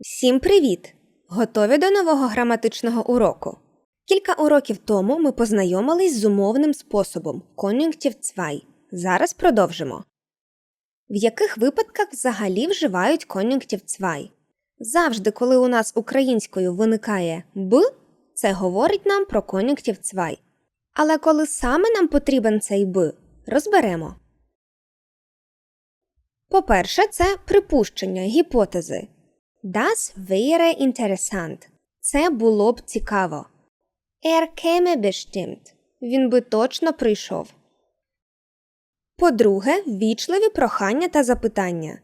Всім привіт! Готові до нового граматичного уроку? Кілька уроків тому ми познайомились з умовним способом кон'юнктів цвай. Зараз продовжимо. В яких випадках взагалі вживають кон'юнктів цвай? Завжди, коли у нас українською виникає б, це говорить нам про кон'юнктів цвай. Але коли саме нам потрібен цей б, розберемо. По-перше, це припущення, гіпотези. Das wäre interessant. Це було б цікаво. Er käme bestimmt. Він би точно прийшов. По-друге, ввічливі прохання та запитання.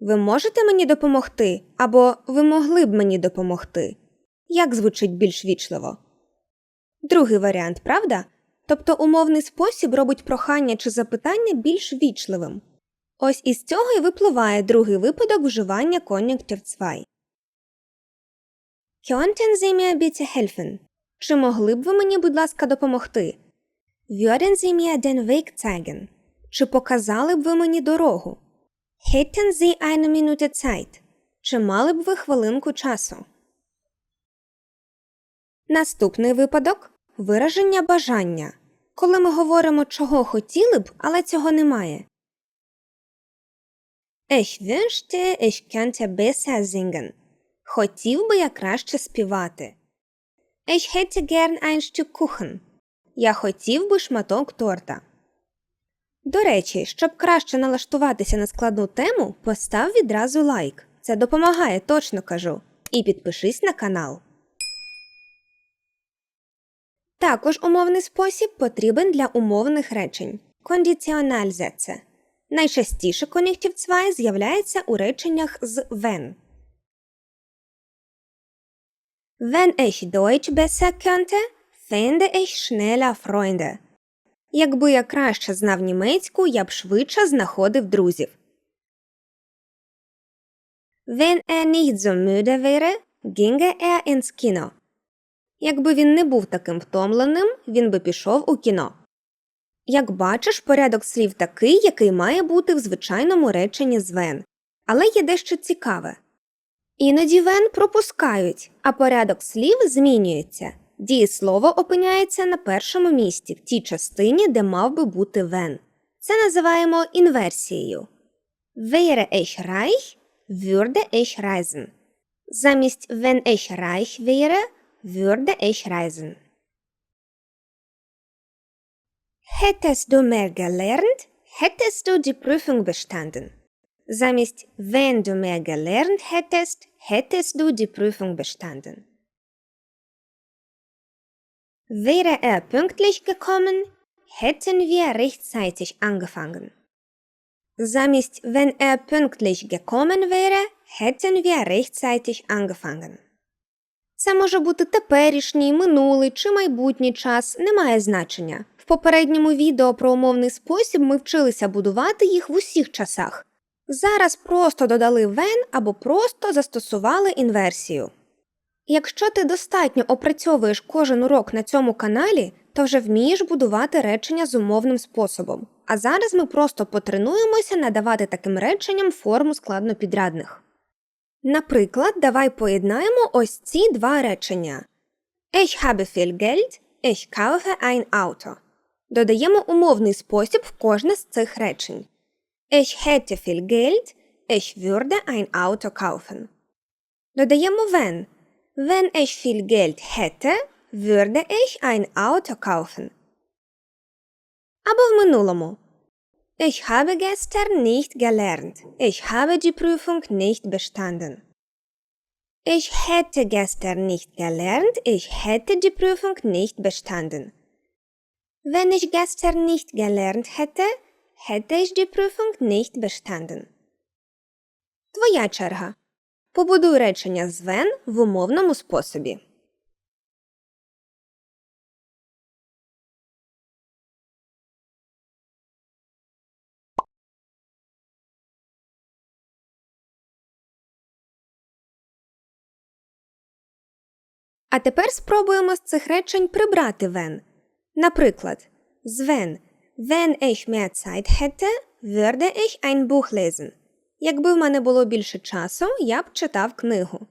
Ви можете мені допомогти? Або ви могли б мені допомогти? Як звучить більш вічливо? Другий варіант, правда? Тобто умовний спосіб робить прохання чи запитання більш вічливим. Ось із цього і випливає другий випадок вживання кон'юнктів цвай. Könnten Sie mir bitte? Чи могли б ви мені, будь ласка, допомогти? Würden Sie mir den Weg? Чи показали б ви мені дорогу? Hätten Sie eine Minute Zeit? Чи мали б ви хвилинку часу? Наступний випадок вираження бажання. Коли ми говоримо, чого хотіли б, але цього немає. Ich wünschte, ich könnte besser singen. Хотів би я краще співати. Ich hätte gern ein Stück Kuchen. Я хотів би шматок торта. До речі, щоб краще налаштуватися на складну тему, постав відразу лайк. Це допомагає, точно кажу. І підпишись на канал. Також умовний спосіб потрібен для умовних речень. Кондиціональзеце. Найчастіше кон'юнктив цвай з'являється у реченнях з wenn. Wenn ich Deutsch besser könnte, fände ich schneller Freunde. Якби я краще знав німецьку, я б швидше знаходив друзів. Wenn er nicht so müde wäre, ginge er ins Kino. Якби він не був таким втомленим, він би пішов у кіно. Як бачиш, порядок слів такий, який має бути в звичайному реченні з вен. Але є дещо цікаве. Іноді вен пропускають, а порядок слів змінюється. Дієслово опиняється на першому місці в тій частині, де мав би бути вен. Це називаємо інверсією. Wäre ich reich, würde ich reisen. Замість wenn ich reich wäre, würde ich reisen. Hättest du mehr gelernt, hättest du die Prüfung bestanden. Замість wenn du mehr gelernt hättest, hättest du die Prüfung bestanden. Wäre er pünktlich gekommen, hätten wir rechtzeitig angefangen. Замість wenn er pünktlich gekommen wäre, hätten wir rechtzeitig angefangen. Це може бути теперішній, минулий чи майбутній час, не значення. В попередньому відео про умовний спосіб ми вчилися будувати їх в усіх часах. Зараз просто додали when або просто застосували інверсію. Якщо ти достатньо опрацьовуєш кожен урок на цьому каналі, то вже вмієш будувати речення з умовним способом. А зараз ми просто потренуємося надавати таким реченням форму складнопідрядних. Наприклад, давай поєднаємо ось ці два речення. Ich habe viel Geld, ich kaufe ein Auto. Додаємо умовний спосіб в кожне з цих речень. Ich hätte viel Geld, ich würde ein Auto kaufen. Додаємо wenn. Wenn ich viel Geld hätte, würde ich ein Auto kaufen. Або в минулому. Ich habe gestern nicht gelernt. Ich habe die Prüfung nicht bestanden. Ich hätte gestern nicht gelernt. Ich hätte die Prüfung nicht bestanden. Wenn ich gestern nicht gelernt hätte, hätte ich die Prüfung nicht bestanden. Твоя черга. Побудуй речення з when в умовному способі. А тепер спробуємо з цих речень прибрати when. Наприклад, з when Wenn ich mehr Zeit hätte, würde ich ein Buch lesen. Якби в мене було більше часу, я б читав книгу.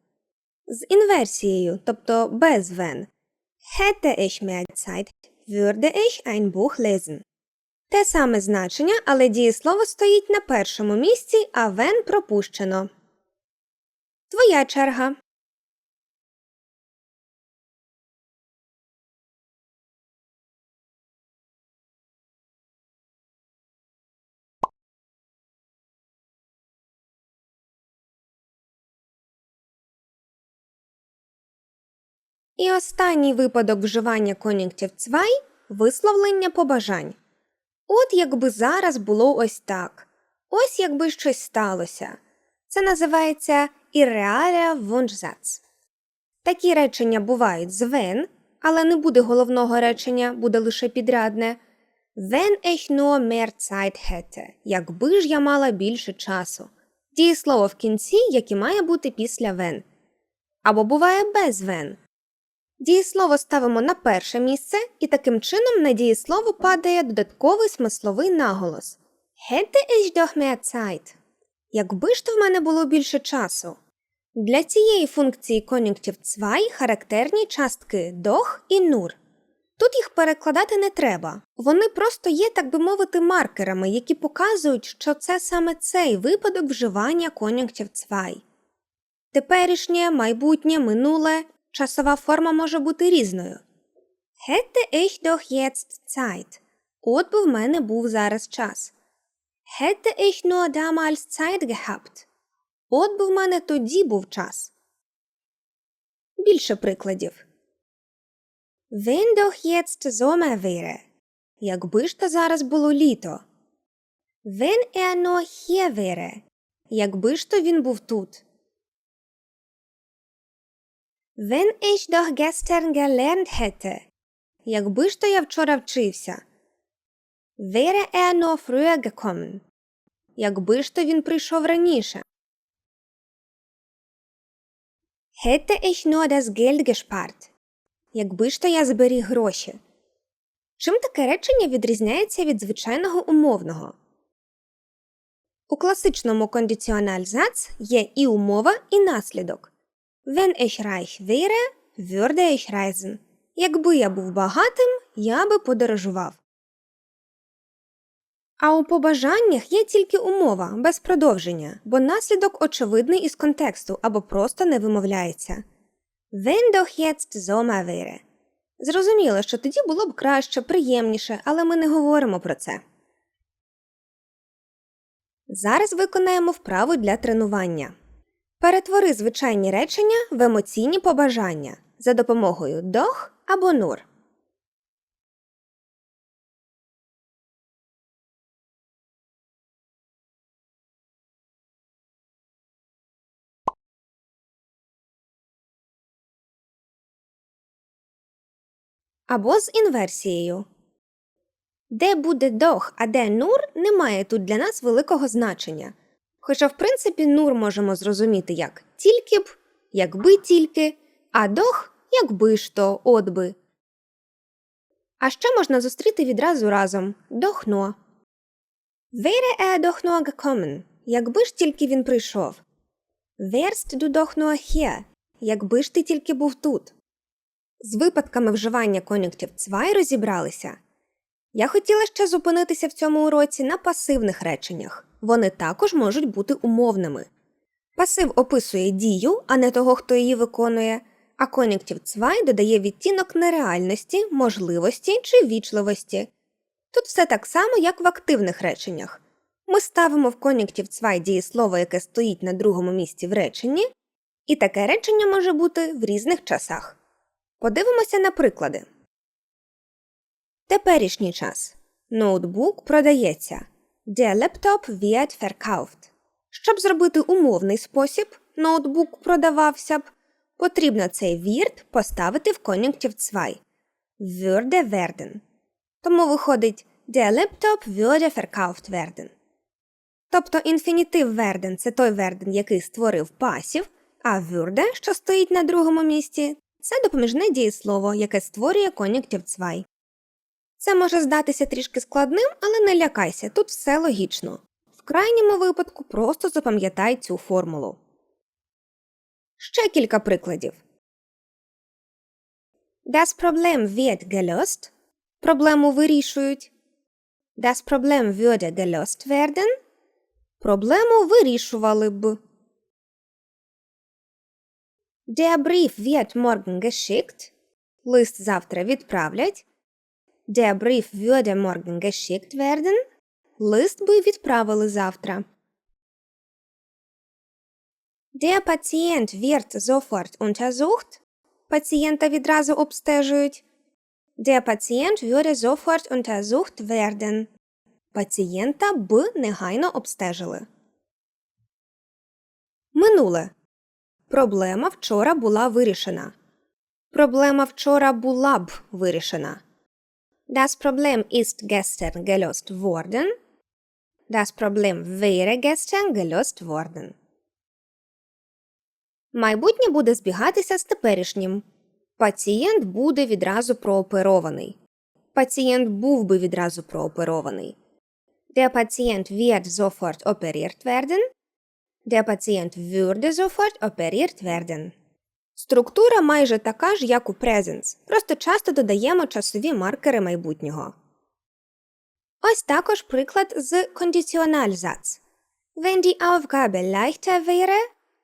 З інверсією, тобто без wenn. Hätte ich mehr Zeit, würde ich ein Buch lesen. Те саме значення, але дієслово стоїть на першому місці, а wenn пропущено. Твоя черга. І останній випадок вживання кон'юнктів цвай висловлення побажань. От якби зараз було ось так. Ось якби щось сталося. Це називається ірреаля вуншзац. Такі речення бувають з wenn, але не буде головного речення, буде лише підрядне. Wenn ich nur mehr Zeit hätte, якби ж я мала більше часу. Дієслово в кінці, яке має бути після wenn. Або буває без wenn. Дієслово ставимо на перше місце, і таким чином на дієслово падає додатковий смисловий наголос. Hätte ich doch mehr Zeit. Якби ж то в мене було більше часу. Для цієї функції кон'юнктів цвай характерні частки doch і nur. Тут їх перекладати не треба. Вони просто є, так би мовити, маркерами, які показують, що це саме цей випадок вживання кон'юнктів цвай. Теперішнє, майбутнє, минуле часова форма може бути різною. Hätte ich doch jetzt Zeit. От би в мене був зараз час. Hätte ich nur damals Zeit gehabt. От би в мене тоді був час. Більше прикладів. Wenn doch jetzt Sommer wäre. Якби ж то зараз було літо. Wenn er nur hier wäre. Якби ж то він був тут. Wenn ich doch gestern gelernt hätte. Якби ж то я вчора вчився. Wäre er nur früher gekommen. Якби ж то він прийшов раніше. Hätte ich nur das Geld gespart. Якби ж то я зберіг гроші. Чим таке речення відрізняється від звичайного умовного? У класичному кондиціональзац є і умова, і наслідок. Wenn ich reich wäre, würde ich reisen. Якби я був багатим, я би подорожував. А у побажаннях є тільки умова, без продовження, бо наслідок очевидний із контексту або просто не вимовляється. Wenn doch jetzt Sommer wäre. Зрозуміло, що тоді було б краще, приємніше, але ми не говоримо про це. Зараз виконаємо вправу для тренування. Перетвори звичайні речення в емоційні побажання за допомогою doch або nur. Або з інверсією. Де буде дох, а де нур, немає тут для нас великого значення. Хоча, в принципі, нур можемо зрозуміти як тільки б, якби тільки, а дох якби ж то, от би. А ще можна зустріти відразу разом дохно. Wäre er doch gekommen, якби ж тільки він прийшов. Wärst du doch nur якби ж ти тільки був тут. З випадками вживання кон'юнктів цвай розібралися. Я хотіла ще зупинитися в цьому уроці на пасивних реченнях. Вони також можуть бути умовними. Пасив описує дію, а не того, хто її виконує, а кон'юнктів цвай додає відтінок нереальності, можливості чи вічливості. Тут все так само, як в активних реченнях. Ми ставимо в кон'юнктів цвай дієслово, яке стоїть на другому місці в реченні, і таке речення може бути в різних часах. Подивимося на приклади. Теперішній час. Ноутбук продається. Der Laptop wird verkauft. Щоб зробити умовний спосіб, ноутбук продавався б, потрібно цей вірт поставити в кон'юнктів цвай. Würde werden. Тому виходить Der Laptop würde verkauft werden. Тобто інфінітив werden – це той werden, який створив пасів, а würde, що стоїть на другому місці, це допоміжне дієслово, яке створює кон'юнктів цвай. Це може здатися трішки складним, але не лякайся, тут все логічно. В крайньому випадку просто запам'ятай цю формулу. Ще кілька прикладів. Das Problem wird gelöst. Проблему вирішують. Das Problem würde gelöst werden. Проблему вирішували б. Der Brief wird morgen geschickt. Лист завтра відправлять. Der Brief würde morgen geschickt werden. Лист би відправили завтра. Der Patient wird sofort untersucht. Пацієнта відразу обстежують. Der Patient würde sofort untersucht werden. Пацієнта б негайно обстежили. Минуле. Проблема вчора була вирішена. Проблема вчора була б вирішена. Das Problem ist gestern gelöst worden. Das Problem wäre gestern gelöst worden. Майбутнє буде збігатися з теперішнім. Пацієнт буде відразу прооперований. Пацієнт був би відразу прооперований. Der Patient wird sofort operiert werden. Der Patient würde sofort operiert werden. Структура майже така ж, як у presents, просто часто додаємо часові маркери майбутнього. Ось також приклад з Konditionalsatz. Wenn die Aufgabe leichter wäre,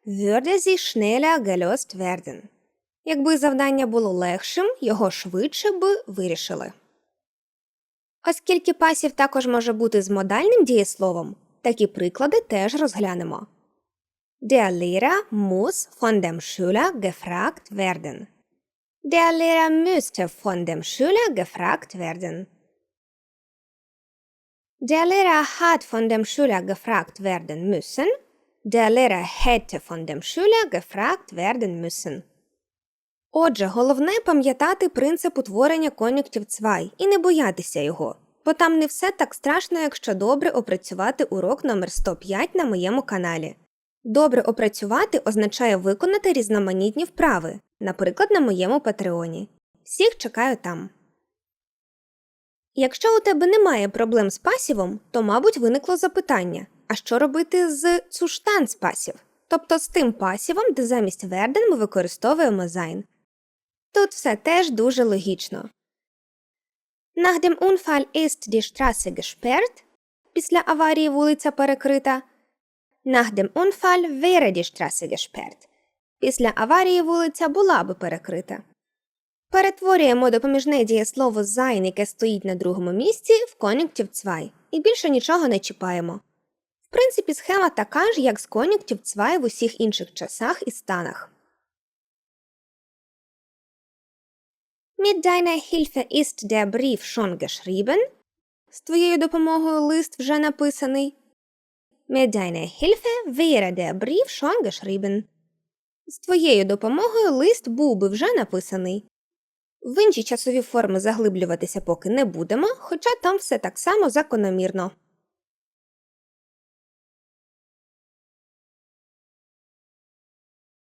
würde sie schneller gelöst werden. Якби завдання було легшим, його швидше би вирішили. Оскільки пасів також може бути з модальним дієсловом, такі приклади теж розглянемо. Der Lehrer muss von dem Schüler gefragt werden. Der Lehrer müsste von dem Schüler gefragt werden. Der Lehrer hat von dem Schüler gefragt werden müssen. Der Lehrer hätte von dem Schüler gefragt werden müssen. Отже, головне пам'ятати принцип утворення кон'юктів цвай і не боятися його, бо там не все так страшно, якщо добре опрацювати урок номер 105 на моєму каналі. Добре опрацювати означає виконати різноманітні вправи, наприклад, на моєму патреоні. Всіх чекаю там. Якщо у тебе немає проблем з пасівом, то, мабуть, виникло запитання: а що робити з цуштанц пасів? Тобто з тим пасівом, де замість верден ми використовуємо зайн. Тут все теж дуже логічно. Nach dem Unfall ist die Straße gesperrt. Після аварії вулиця перекрита. Nach dem Unfall wäre die Straße gesperrt. Після аварії вулиця була би перекрита. Перетворюємо допоміжне дієслово sein, яке стоїть на другому місці, в кон'юнктив цвай. І більше нічого не чіпаємо. В принципі, схема така ж, як з кон'юнктив цвай в усіх інших часах і станах. Mit deiner Hilfe ist der Brief schon geschrieben. З твоєю допомогою лист вже написаний. Mit deiner Hilfe wäre der Brief schon geschrieben. З твоєю допомогою лист був би вже написаний. В інші часові форми заглиблюватися поки не будемо, хоча там все так само закономірно.